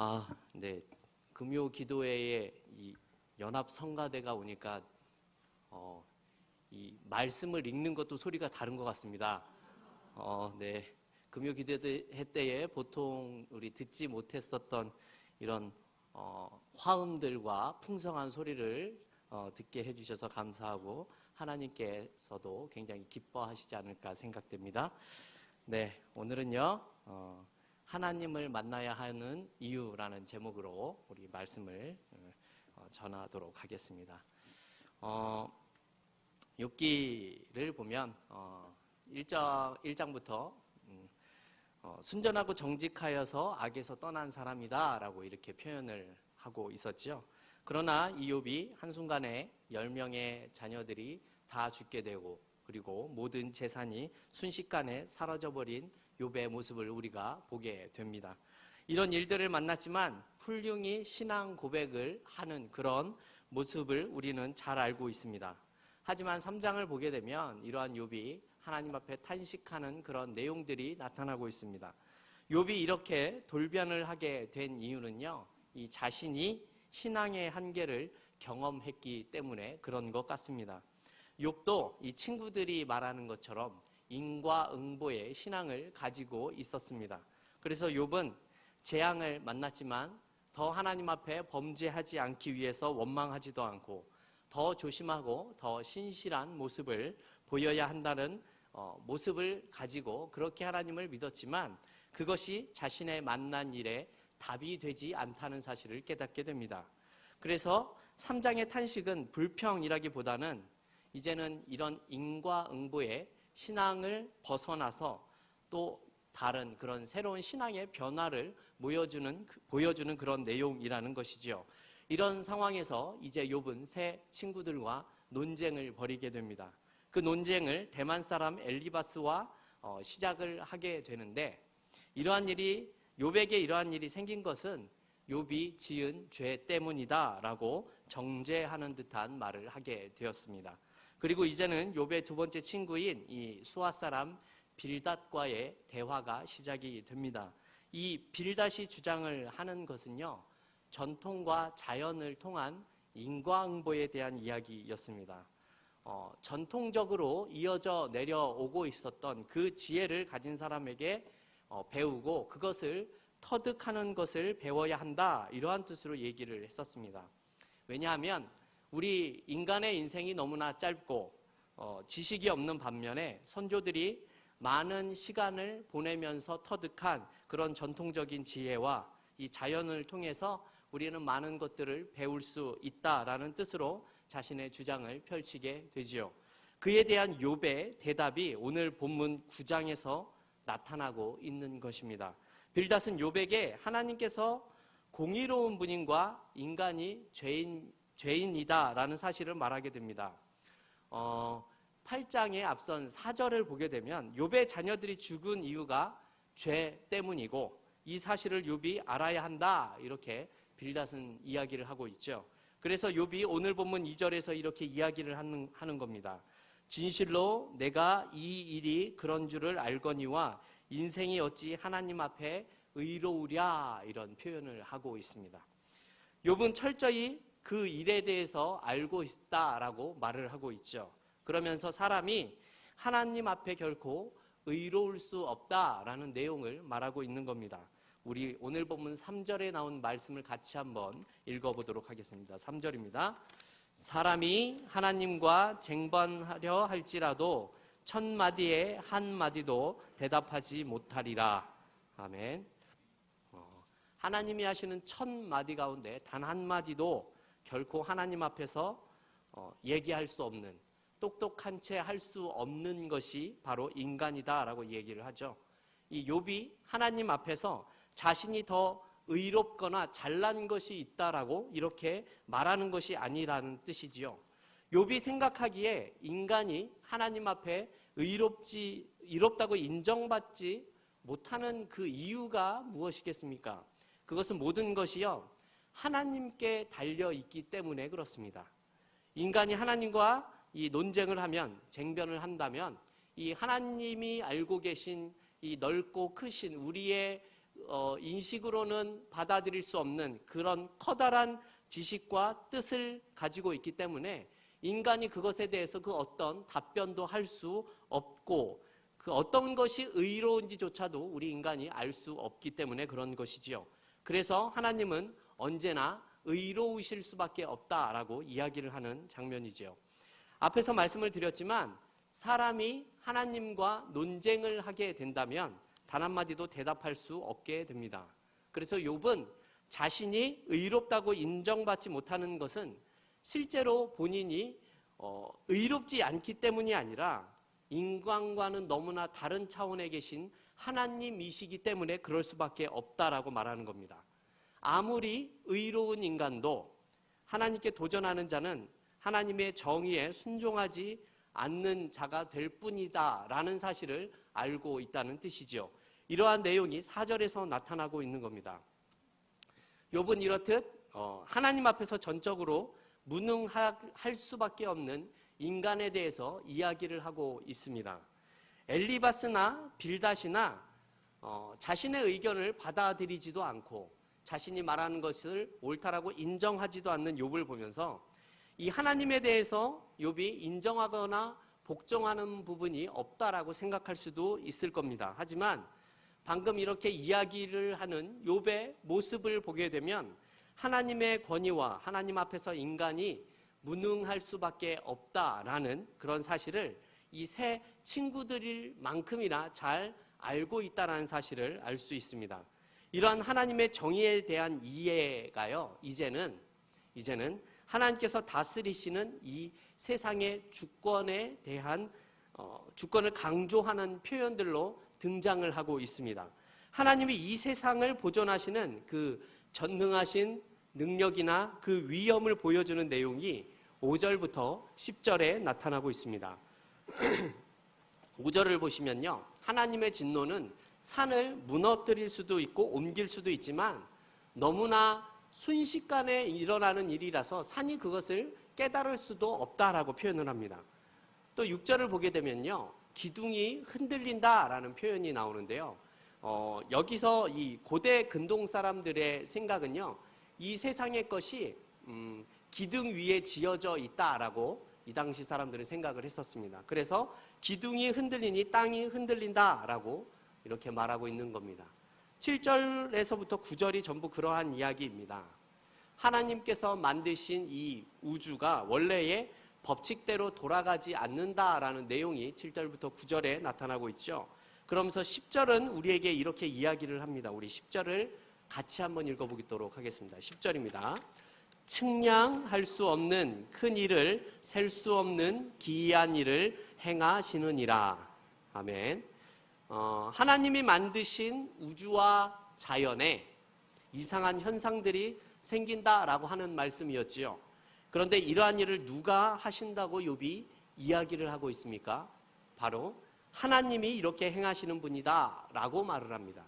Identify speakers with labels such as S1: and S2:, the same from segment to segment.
S1: 아, 네. 금요 기도회에 이 연합 성가대가 오니까 어, 이 말씀을 읽는 것도 소리가 다른 것 같습니다. 어, 네. 금요 기도회 때에 보통 우리 듣지 못했었던 이런 어, 화음들과 풍성한 소리를 어, 듣게 해주셔서 감사하고 하나님께서도 굉장히 기뻐하시지 않을까 생각됩니다. 네, 오늘은요. 어, 하나님을 만나야 하는 이유라는 제목으로 우리 말씀을 어, 전하도록 하겠습니다. 어, 욥기를 보면 어, 1장, 1장부터 음, 어, 순전하고 정직하여서 악에서 떠난 사람이다 라고 이렇게 표현을 하고 있었죠. 그러나 이 욥이 한순간에 10명의 자녀들이 다 죽게 되고 그리고 모든 재산이 순식간에 사라져버린 욥의 모습을 우리가 보게 됩니다. 이런 일들을 만났지만 훌륭히 신앙 고백을 하는 그런 모습을 우리는 잘 알고 있습니다. 하지만 3장을 보게 되면 이러한 욥이 하나님 앞에 탄식하는 그런 내용들이 나타나고 있습니다. 욥이 이렇게 돌변을 하게 된 이유는요. 이 자신이 신앙의 한계를 경험했기 때문에 그런 것 같습니다. 욥도 이 친구들이 말하는 것처럼 인과응보의 신앙을 가지고 있었습니다. 그래서 욥은 재앙을 만났지만 더 하나님 앞에 범죄하지 않기 위해서 원망하지도 않고 더 조심하고 더 신실한 모습을 보여야 한다는 어, 모습을 가지고 그렇게 하나님을 믿었지만 그것이 자신의 만난 일에 답이 되지 않다는 사실을 깨닫게 됩니다. 그래서 3장의 탄식은 불평이라기보다는 이제는 이런 인과응보의 신앙을 벗어나서 또 다른 그런 새로운 신앙의 변화를 보여주는 보여주는 그런 내용이라는 것이지요. 이런 상황에서 이제 욥은 새 친구들과 논쟁을 벌이게 됩니다. 그 논쟁을 대만 사람 엘리바스와 어, 시작을 하게 되는데 이러한 일이 욥에게 이러한 일이 생긴 것은 욥이 지은 죄 때문이다라고 정죄하는 듯한 말을 하게 되었습니다. 그리고 이제는 욥의 두 번째 친구인 이 수아 사람 빌닷과의 대화가 시작이 됩니다. 이 빌닷이 주장을 하는 것은요. 전통과 자연을 통한 인과응보에 대한 이야기였습니다. 어, 전통적으로 이어져 내려오고 있었던 그 지혜를 가진 사람에게 어, 배우고 그것을 터득하는 것을 배워야 한다. 이러한 뜻으로 얘기를 했었습니다. 왜냐하면 우리 인간의 인생이 너무나 짧고 어, 지식이 없는 반면에 선조들이 많은 시간을 보내면서 터득한 그런 전통적인 지혜와 이 자연을 통해서 우리는 많은 것들을 배울 수 있다라는 뜻으로 자신의 주장을 펼치게 되지요. 그에 대한 욥의 대답이 오늘 본문 9장에서 나타나고 있는 것입니다. 빌닷은 욥에게 하나님께서 공의로운 분인과 인간이 죄인 죄인이다라는 사실을 말하게 됩니다. 어, 8장의 앞선 4절을 보게 되면 욥의 자녀들이 죽은 이유가 죄 때문이고 이 사실을 욥이 알아야 한다 이렇게 빌닷은 이야기를 하고 있죠. 그래서 욥이 오늘 본문 2절에서 이렇게 이야기를 하는, 하는 겁니다. 진실로 내가 이 일이 그런 줄을 알거니와 인생이 어찌 하나님 앞에 의로우랴 이런 표현을 하고 있습니다. 욥은 철저히 그 일에 대해서 알고 있다라고 말을 하고 있죠. 그러면서 사람이 하나님 앞에 결코 의로울 수 없다라는 내용을 말하고 있는 겁니다. 우리 오늘 본문 3절에 나온 말씀을 같이 한번 읽어보도록 하겠습니다. 3절입니다. 사람이 하나님과 쟁반하려 할지라도 첫 마디에 한 마디도 대답하지 못하리라. 아멘. 어, 하나님이 하시는 첫 마디 가운데 단 한 마디도 결코 하나님 앞에서 어, 얘기할 수 없는 똑똑한 채 할 수 없는 것이 바로 인간이다라고 얘기를 하죠. 이 욥이 하나님 앞에서 자신이 더 의롭거나 잘난 것이 있다라고 이렇게 말하는 것이 아니라는 뜻이지요. 욥이 생각하기에 인간이 하나님 앞에 의롭지 의롭다고 인정받지 못하는 그 이유가 무엇이겠습니까? 그것은 모든 것이요. 하나님께 달려 있기 때문에 그렇습니다. 인간이 하나님과 이 논쟁을 하면 쟁변을 한다면 이 하나님이 알고 계신 이 넓고 크신 우리의 어, 인식으로는 받아들일 수 없는 그런 커다란 지식과 뜻을 가지고 있기 때문에 인간이 그것에 대해서 그 어떤 답변도 할 수 없고 그 어떤 것이 의로운지조차도 우리 인간이 알 수 없기 때문에 그런 것이지요. 그래서 하나님은 언제나 의로우실 수밖에 없다라고 이야기를 하는 장면이지요. 앞에서 말씀을 드렸지만 사람이 하나님과 논쟁을 하게 된다면 단 한마디도 대답할 수 없게 됩니다. 그래서 욥은 자신이 의롭다고 인정받지 못하는 것은 실제로 본인이 어, 의롭지 않기 때문이 아니라 인간과는 너무나 다른 차원에 계신 하나님이시기 때문에 그럴 수밖에 없다라고 말하는 겁니다. 아무리 의로운 인간도 하나님께 도전하는 자는 하나님의 정의에 순종하지 않는 자가 될 뿐이다 라는 사실을 알고 있다는 뜻이죠. 이러한 내용이 사절에서 나타나고 있는 겁니다. 욥은 이렇듯 어, 하나님 앞에서 전적으로 무능할 수밖에 없는 인간에 대해서 이야기를 하고 있습니다. 엘리바스나 빌다시나 어, 자신의 의견을 받아들이지도 않고 자신이 말하는 것을 옳다라고 인정하지도 않는 욥을 보면서 이 하나님에 대해서 욥이 인정하거나 복종하는 부분이 없다라고 생각할 수도 있을 겁니다. 하지만 방금 이렇게 이야기를 하는 욥의 모습을 보게 되면 하나님의 권위와 하나님 앞에서 인간이 무능할 수밖에 없다라는 그런 사실을 이 세 친구들일 만큼이나 잘 알고 있다라는 사실을 알 수 있습니다. 이러한 하나님의 정의에 대한 이해가요. 이제는 이제는 하나님께서 다스리시는 이 세상의 주권에 대한 어, 주권을 강조하는 표현들로 등장을 하고 있습니다. 하나님이 이 세상을 보존하시는 그 전능하신 능력이나 그 위엄을 보여주는 내용이 5절부터 10절에 나타나고 있습니다. 5절을 보시면요. 하나님의 진노는 산을 무너뜨릴 수도 있고 옮길 수도 있지만 너무나 순식간에 일어나는 일이라서 산이 그것을 깨달을 수도 없다라고 표현을 합니다. 또 6절을 보게 되면요. 기둥이 흔들린다라는 표현이 나오는데요. 어, 여기서 이 고대 근동 사람들의 생각은요. 이 세상의 것이 음, 기둥 위에 지어져 있다라고 이 당시 사람들은 생각을 했었습니다. 그래서 기둥이 흔들리니 땅이 흔들린다라고 이렇게 말하고 있는 겁니다. 7절에서부터 9절이 전부 그러한 이야기입니다. 하나님께서 만드신 이 우주가 원래의 법칙대로 돌아가지 않는다라는 내용이 7절부터 9절에 나타나고 있죠. 그러면서 10절은 우리에게 이렇게 이야기를 합니다. 우리 10절을 같이 한번 읽어보도록 하겠습니다. 10절입니다. 측량할 수 없는 큰 일을 셀 수 없는 기이한 일을 행하시느니라. 아멘. 어, 하나님이 만드신 우주와 자연에 이상한 현상들이 생긴다라고 하는 말씀이었지요. 그런데 이러한 일을 누가 하신다고 욥이 이야기를 하고 있습니까? 바로 하나님이 이렇게 행하시는 분이다라고 말을 합니다.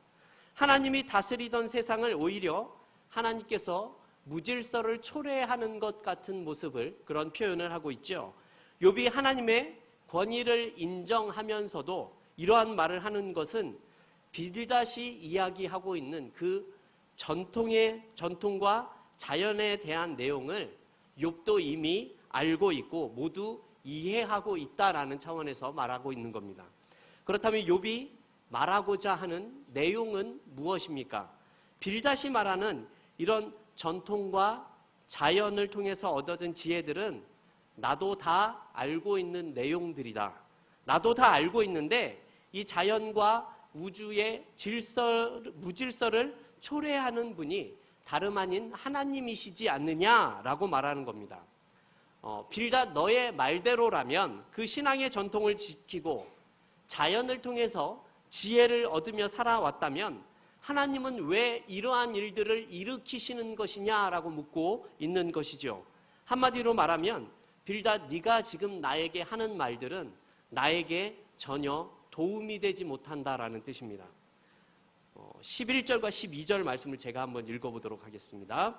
S1: 하나님이 다스리던 세상을 오히려 하나님께서 무질서를 초래하는 것 같은 모습을 그런 표현을 하고 있죠. 욥이 하나님의 권위를 인정하면서도 이러한 말을 하는 것은 빌다시 이야기하고 있는 그 전통의 전통과 자연에 대한 내용을 욥도 이미 알고 있고 모두 이해하고 있다라는 차원에서 말하고 있는 겁니다. 그렇다면 욥이 말하고자 하는 내용은 무엇입니까? 빌다시 말하는 이런 전통과 자연을 통해서 얻어진 지혜들은 나도 다 알고 있는 내용들이다. 나도 다 알고 있는데 이 자연과 우주의 질서, 무질서를 초래하는 분이 다름 아닌 하나님이시지 않느냐라고 말하는 겁니다. 어, 빌다 너의 말대로라면 그 신앙의 전통을 지키고 자연을 통해서 지혜를 얻으며 살아왔다면 하나님은 왜 이러한 일들을 일으키시는 것이냐라고 묻고 있는 것이죠. 한마디로 말하면 빌다 네가 지금 나에게 하는 말들은 나에게 전혀 도움이 되지 못한다라는 뜻입니다. 11절과 12절 말씀을 제가 한번 읽어보도록 하겠습니다.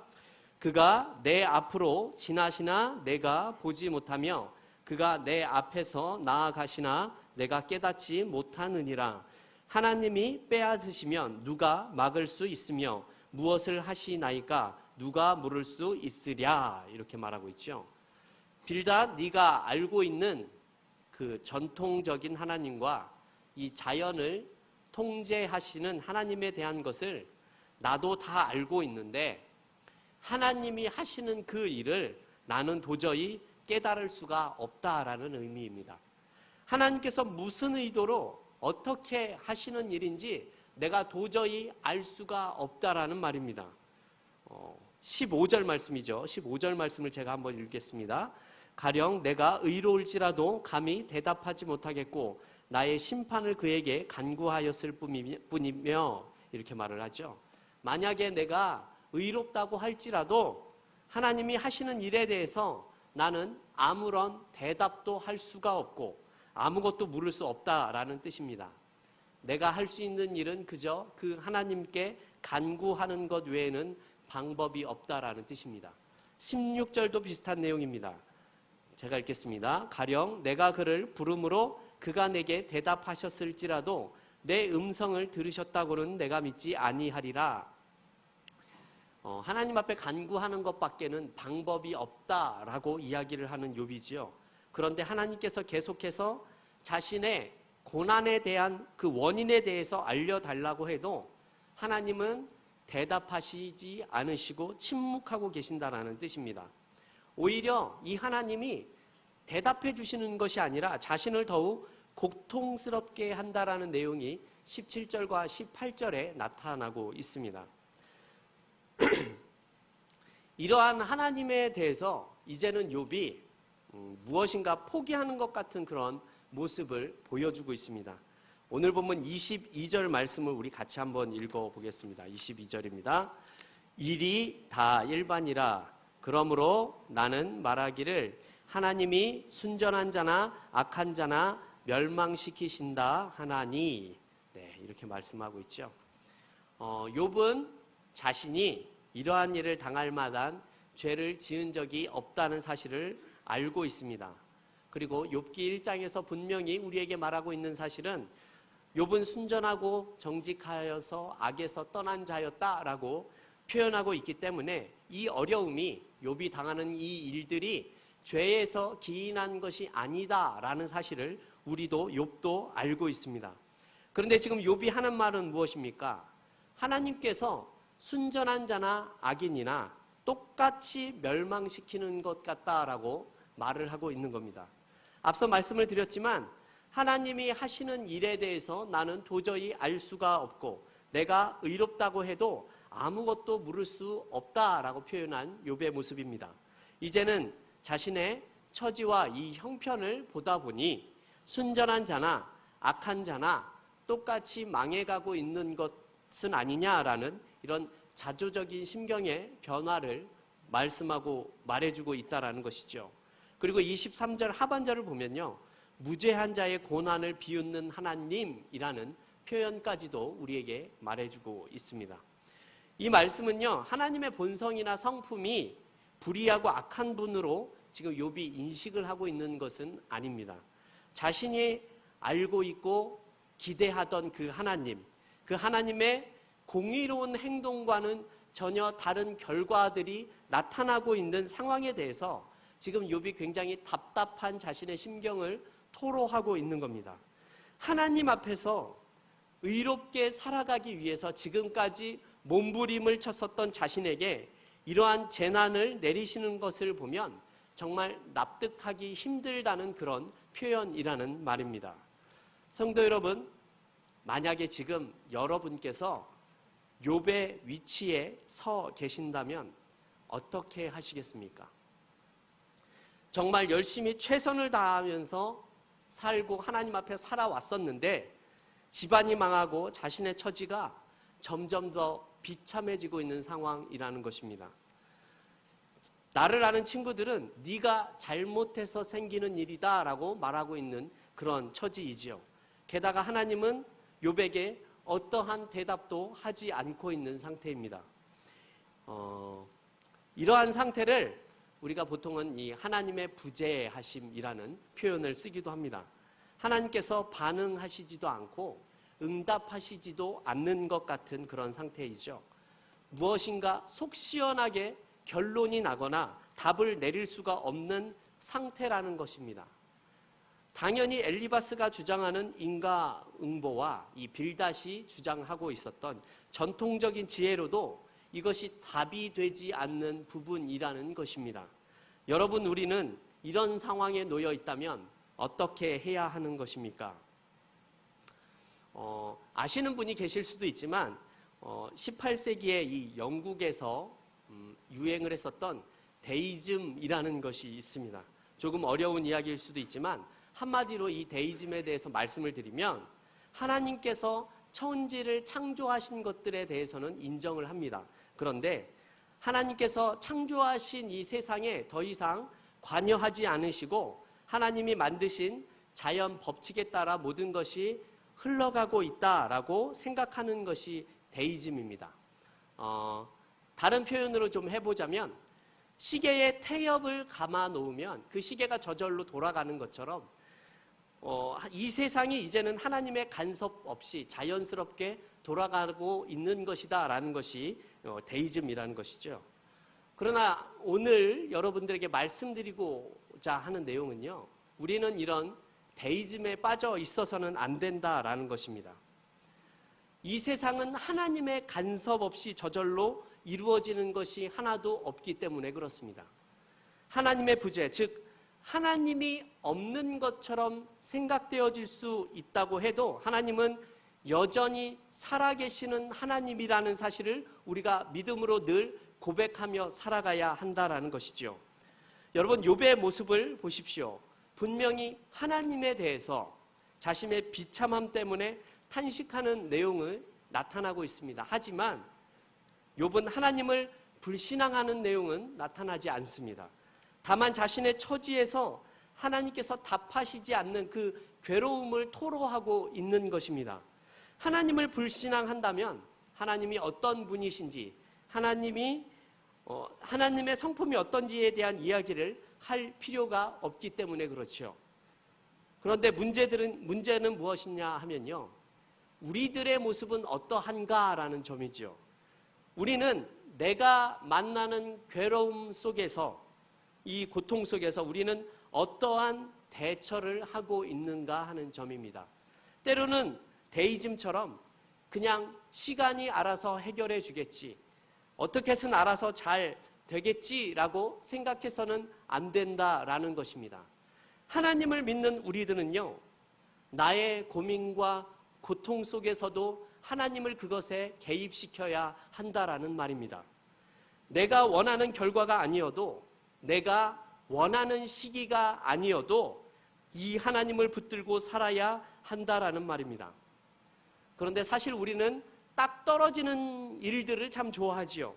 S1: 그가 내 앞으로 지나시나 내가 보지 못하며 그가 내 앞에서 나아가시나 내가 깨닫지 못하느니라.
S2: 하나님이 빼앗으시면 누가 막을 수 있으며 무엇을 하시나이까 누가 물을 수 있으랴 이렇게 말하고 있죠. 빌다 네가 알고 있는 그 전통적인 하나님과 이 자연을 통제하시는 하나님에 대한 것을 나도 다 알고 있는데 하나님이 하시는 그 일을 나는 도저히 깨달을 수가 없다라는 의미입니다. 하나님께서 무슨 의도로 어떻게 하시는 일인지 내가 도저히 알 수가 없다라는 말입니다. 어, 15절 말씀이죠. 15절 말씀을 제가 한번 읽겠습니다. 가령 내가 의로울지라도 감히 대답하지 못하겠고 나의 심판을 그에게 간구하였을 뿐이며 이렇게 말을 하죠. 만약에 내가 의롭다고 할지라도 하나님이 하시는 일에 대해서 나는 아무런 대답도 할 수가 없고 아무것도 물을 수 없다라는 뜻입니다. 내가 할 수 있는 일은 그저 그 하나님께 간구하는 것 외에는 방법이 없다라는 뜻입니다. 16절도 비슷한 내용입니다. 제가 읽겠습니다. 가령 내가 그를 부름으로 그가 내게 대답하셨을지라도 내 음성을 들으셨다고는 내가 믿지 아니하리라. 어, 하나님 앞에 간구하는 것밖에는 방법이 없다라고 이야기를 하는 욥이지요. 그런데 하나님께서 계속해서 자신의 고난에 대한 그 원인에 대해서 알려달라고 해도 하나님은 대답하시지 않으시고 침묵하고 계신다라는 뜻입니다. 오히려 이 하나님이 대답해 주시는 것이 아니라 자신을 더욱 고통스럽게 한다라는 내용이 17절과 18절에 나타나고 있습니다. 이러한 하나님에 대해서 이제는 욥이 음, 무엇인가 포기하는 것 같은 그런 모습을 보여주고 있습니다. 오늘 본문 22절 말씀을 우리 같이 한번 읽어 보겠습니다. 22절입니다. 일이 다 일반이라 그러므로 나는 말하기를 하나님이 순전한 자나 악한 자나 멸망시키신다 하나니 네, 이렇게 말씀하고 있죠. 어, 욥은 자신이 이러한 일을 당할 만한 죄를 지은 적이 없다는 사실을 알고 있습니다. 그리고 욥기 1장에서 분명히 우리에게 말하고 있는 사실은 욥은 순전하고 정직하여서 악에서 떠난 자였다라고 표현하고 있기 때문에 이 어려움이 욥이 당하는 이 일들이 죄에서 기인한 것이 아니다라는 사실을 우리도 욥도 알고 있습니다. 그런데 지금 욥이 하는 말은 무엇입니까? 하나님께서 순전한 자나 악인이나 똑같이 멸망시키는 것 같다라고 말을 하고 있는 겁니다. 앞서 말씀을 드렸지만 하나님이 하시는 일에 대해서 나는 도저히 알 수가 없고 내가 의롭다고 해도 아무것도 물을 수 없다라고 표현한 욥의 모습입니다. 이제는 자신의 처지와 이 형편을 보다 보니 순전한 자나 악한 자나 똑같이 망해가고 있는 것은 아니냐라는 이런 자조적인 심경의 변화를 말씀하고 말해주고 있다라는 것이죠. 그리고 23절 하반절을 보면요. 무죄한 자의 고난을 비웃는 하나님이라는 표현까지도 우리에게 말해주고 있습니다. 이 말씀은요. 하나님의 본성이나 성품이 불의하고 악한 분으로 지금 욥이 인식을 하고 있는 것은 아닙니다. 자신이 알고 있고 기대하던 그 하나님, 그 하나님의 공의로운 행동과는 전혀 다른 결과들이 나타나고 있는 상황에 대해서 지금 욥이 굉장히 답답한 자신의 심경을 토로하고 있는 겁니다. 하나님 앞에서 의롭게 살아가기 위해서 지금까지 몸부림을 쳤었던 자신에게 이러한 재난을 내리시는 것을 보면 정말 납득하기 힘들다는 그런 표현이라는 말입니다. 성도 여러분, 만약에 지금 여러분께서 욥의 위치에 서 계신다면 어떻게 하시겠습니까? 정말 열심히 최선을 다하면서 살고 하나님 앞에 살아왔었는데 집안이 망하고 자신의 처지가 점점 더 비참해지고 있는 상황이라는 것입니다. 나를 아는 친구들은 네가 잘못해서 생기는 일이다라고 말하고 있는 그런 처지이지요. 게다가 하나님은 욥에게 어떠한 대답도 하지 않고 있는 상태입니다. 어, 이러한 상태를 우리가 보통은 이 하나님의 부재하심이라는 표현을 쓰기도 합니다. 하나님께서 반응하시지도 않고 응답하시지도 않는 것 같은 그런 상태이죠. 무엇인가 속 시원하게 결론이 나거나 답을 내릴 수가 없는 상태라는 것입니다. 당연히 엘리바스가 주장하는 인과응보와 이 빌닷이 주장하고 있었던 전통적인 지혜로도 이것이 답이 되지 않는 부분이라는 것입니다. 여러분, 우리는 이런 상황에 놓여 있다면 어떻게 해야 하는 것입니까? 어, 아시는 분이 계실 수도 있지만 어, 18세기에 이 영국에서 음, 유행을 했었던 데이즘이라는 것이 있습니다. 조금 어려운 이야기일 수도 있지만 한마디로 이 데이즘에 대해서 말씀을 드리면 하나님께서 천지를 창조하신 것들에 대해서는 인정을 합니다. 그런데 하나님께서 창조하신 이 세상에 더 이상 관여하지 않으시고 하나님이 만드신 자연 법칙에 따라 모든 것이 흘러가고 있다라고 생각하는 것이 데이즘입니다. 어, 다른 표현으로 좀 해보자면 시계에 태엽을 감아 놓으면 그 시계가 저절로 돌아가는 것처럼 어, 이 세상이 이제는 하나님의 간섭 없이 자연스럽게 돌아가고 있는 것이다 라는 것이 어, 데이즘이라는 것이죠. 그러나 오늘 여러분들에게 말씀드리고자 하는 내용은요. 우리는 이런 데이즘에 빠져 있어서는 안 된다라는 것입니다. 이 세상은 하나님의 간섭 없이 저절로 이루어지는 것이 하나도 없기 때문에 그렇습니다. 하나님의 부재, 즉 하나님이 없는 것처럼 생각되어질 수 있다고 해도 하나님은 여전히 살아계시는 하나님이라는 사실을 우리가 믿음으로 늘 고백하며 살아가야 한다라는 것이지요. 여러분 욥의 모습을 보십시오. 분명히 하나님에 대해서 자신의 비참함 때문에 탄식하는 내용을 나타나고 있습니다. 하지만 욥은 하나님을 불신앙하는 내용은 나타나지 않습니다. 다만 자신의 처지에서 하나님께서 답하시지 않는 그 괴로움을 토로하고 있는 것입니다. 하나님을 불신앙한다면 하나님이 어떤 분이신지 하나님이 어, 하나님의 성품이 어떤지에 대한 이야기를 할 필요가 없기 때문에 그렇죠. 그런데 문제들은 문제는 무엇이냐 하면요. 우리들의 모습은 어떠한가라는 점이죠. 우리는 내가 만나는 괴로움 속에서 이 고통 속에서 우리는 어떠한 대처를 하고 있는가 하는 점입니다. 때로는 데이즘처럼 그냥 시간이 알아서 해결해 주겠지. 어떻게 해서는 알아서 잘 되겠지라고 생각해서는 안 된다라는 것입니다. 하나님을 믿는 우리들은요, 나의 고민과 고통 속에서도 하나님을 그것에 개입시켜야 한다라는 말입니다. 내가 원하는 결과가 아니어도 내가 원하는 시기가 아니어도 이 하나님을 붙들고 살아야 한다라는 말입니다. 그런데 사실 우리는 딱 떨어지는 일들을 참 좋아하지요.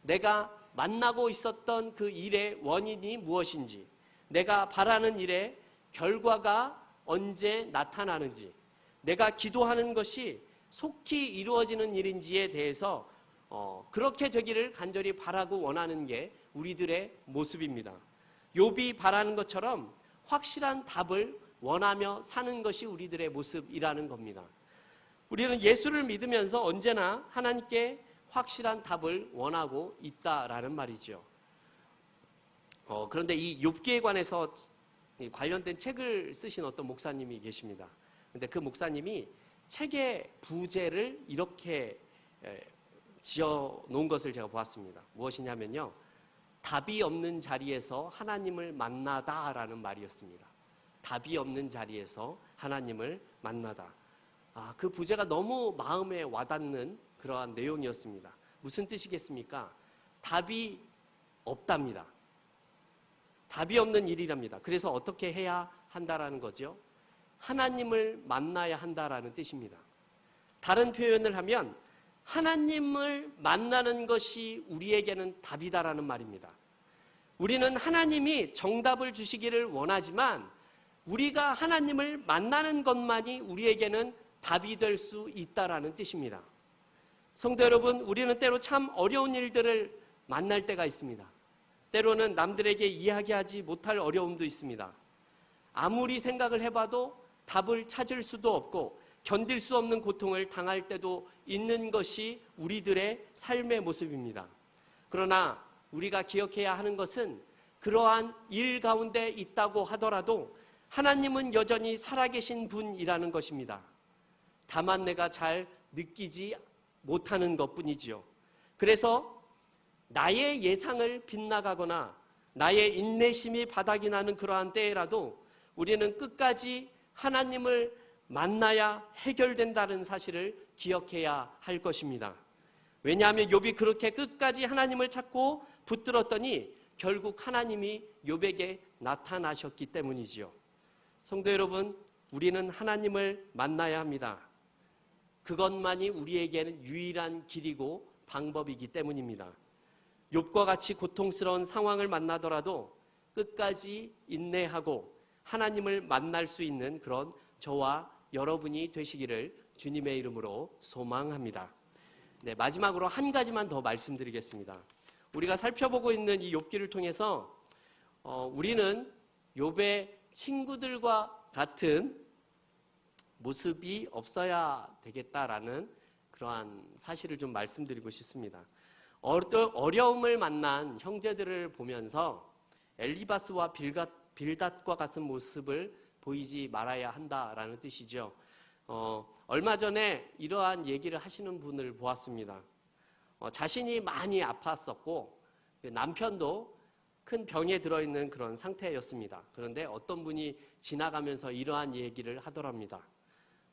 S2: 내가 만나고 있었던 그 일의 원인이 무엇인지, 내가 바라는 일의 결과가 언제 나타나는지, 내가 기도하는 것이 속히 이루어지는 일인지에 대해서 어, 그렇게 되기를 간절히 바라고 원하는 게 우리들의 모습입니다. 욥이 바라는 것처럼 확실한 답을 원하며 사는 것이 우리들의 모습이라는 겁니다. 우리는 예수를 믿으면서 언제나 하나님께 확실한 답을 원하고 있다라는 말이죠. 어, 그런데 이 욥기에 관해서 관련된 책을 쓰신 어떤 목사님이 계십니다. 근데 그 목사님이 책의 부제를 이렇게 지어 놓은 것을 제가 보았습니다. 무엇이냐면요. 답이 없는 자리에서 하나님을 만나다라는 말이었습니다. 답이 없는 자리에서 하나님을 만나다. 아, 그 부제가 너무 마음에 와닿는 그러한 내용이었습니다. 무슨 뜻이겠습니까? 답이 없답니다. 답이 없는 일이랍니다. 그래서 어떻게 해야 한다라는 거죠? 하나님을 만나야 한다라는 뜻입니다. 다른 표현을 하면 하나님을 만나는 것이 우리에게는 답이다라는 말입니다. 우리는 하나님이 정답을 주시기를 원하지만 우리가 하나님을 만나는 것만이 우리에게는 답이 될 수 있다라는 뜻입니다. 성도 여러분, 우리는 때로 참 어려운 일들을 만날 때가 있습니다. 때로는 남들에게 이야기하지 못할 어려움도 있습니다. 아무리 생각을 해봐도 답을 찾을 수도 없고 견딜 수 없는 고통을 당할 때도 있는 것이 우리들의 삶의 모습입니다. 그러나 우리가 기억해야 하는 것은 그러한 일 가운데 있다고 하더라도 하나님은 여전히 살아계신 분이라는 것입니다. 다만 내가 잘 느끼지 못하는 것 뿐이지요. 그래서 나의 예상을 빗나가거나 나의 인내심이 바닥이 나는 그러한 때에라도 우리는 끝까지 하나님을 만나야 해결된다는 사실을 기억해야 할 것입니다. 왜냐하면 욥이 그렇게 끝까지 하나님을 찾고 붙들었더니 결국 하나님이 욥에게 나타나셨기 때문이지요. 성도 여러분, 우리는 하나님을 만나야 합니다. 그것만이 우리에게는 유일한 길이고 방법이기 때문입니다. 욥과 같이 고통스러운 상황을 만나더라도 끝까지 인내하고 하나님을 만날 수 있는 그런 저와 여러분이 되시기를 주님의 이름으로 소망합니다. 네, 마지막으로 한 가지만 더 말씀드리겠습니다. 우리가 살펴보고 있는 이 욥기를 통해서 어, 우리는 욥의 친구들과 같은 모습이 없어야 되겠다라는 그러한 사실을 좀 말씀드리고 싶습니다. 어려- 어려움을 만난 형제들을 보면서 엘리바스와 빌갓, 빌닷과 같은 모습을 보이지 말아야 한다라는 뜻이죠. 어, 얼마 전에 이러한 얘기를 하시는 분을 보았습니다. 어, 자신이 많이 아팠었고 그 남편도 큰 병에 들어있는 그런 상태였습니다. 그런데 어떤 분이 지나가면서 이러한 얘기를 하더랍니다.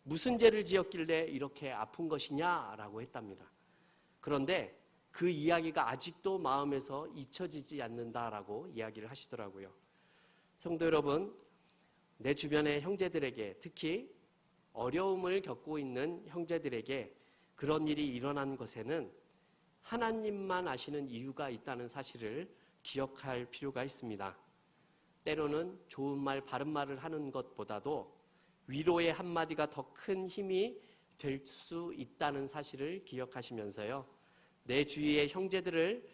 S2: 무슨 죄를 지었길래 이렇게 아픈 것이냐라고 했답니다. 그런데 그 이야기가 아직도 마음에서 잊혀지지 않는다라고 이야기를 하시더라고요. 성도 여러분, 내 주변의 형제들에게 특히 어려움을 겪고 있는 형제들에게 그런 일이 일어난 것에는 하나님만 아시는 이유가 있다는 사실을 기억할 필요가 있습니다. 때로는 좋은 말, 바른 말을 하는 것보다도 위로의 한마디가 더 큰 힘이 될 수 있다는 사실을 기억하시면서요. 내 주위의 형제들을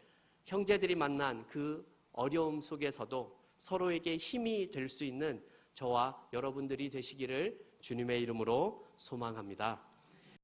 S2: 형제들이 만난 그 어려움 속에서도 서로에게 힘이 될 수 있는 저와 여러분들이 되시기를 주님의 이름으로 소망합니다.